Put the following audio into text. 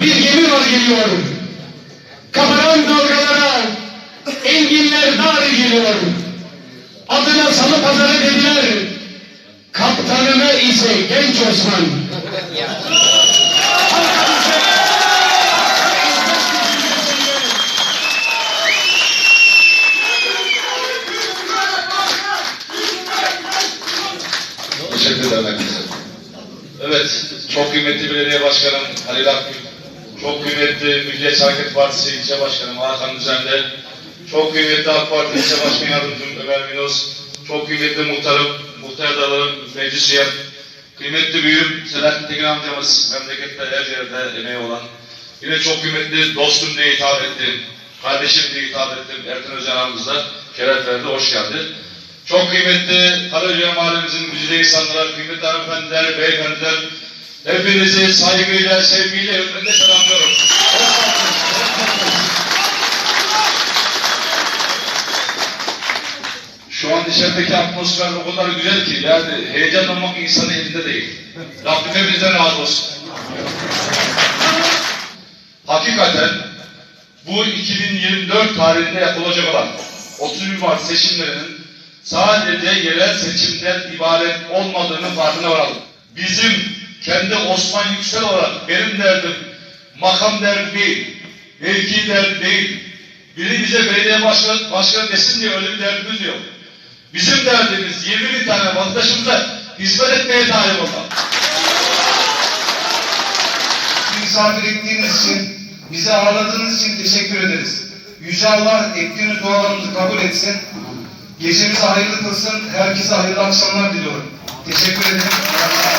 bir gemi var geliyor. Kapanan dalgalara enginler dar geliyor. Adına salı pazarı dediler. Kaptanına ise genç Osman. Teşekkür ederim. Evet, çok kıymetli belediye başkanım Halil Akgül, çok kıymetli Milliyetçi Hareket Partisi ilçe başkanım Hakan Düzen'de, çok kıymetli AK Parti ilçe başkan yardımcım Ömer Minoz, çok kıymetli muhtarım, muhtar adalarım, meclis üyem, kıymetli büyüğüm Selahattin Tekin amcamız, memlekette her yerde emeği olan, yine çok kıymetli dostum diye hitap ettim, kardeşim diye hitap ettim, Ertan Özen aramızda şeref verdi, hoş geldi. Çok kıymetli Karaca Mahallemizin güzide insanlar, kıymetli hanımefendiler, beyefendiler, hepinizi saygıyla, sevgiyle, hürmetle selamlıyorum. Şu an dışarıdaki atmosfer o kadar güzel ki yani heyecanlanmak insanın elinde değil. Rabbim hepinizden razı olsun. Hakikaten bu 2024 tarihinde yapılacak olan 31 Mart seçimlerinin sadece yerel seçimden ibaret olmadığını farkına varalım. Bizim kendi Osman Yüksel olarak benim derdim makam derdi değil, mevki derdi değil. Biri bize belediye başkanı, başkanı desin diye öyle bir derdimiz yok. Bizim derdimiz 20 bin tane vatandaşımıza hizmet etmeye talip olmak. misafir ettiğiniz için, bizi ağırladığınız için teşekkür ederiz. Yüce Allah ettiğiniz dualarımızı kabul etsin. Gecemizi hayırlı kılsın. Herkese hayırlı akşamlar diliyorum. Teşekkür ederim.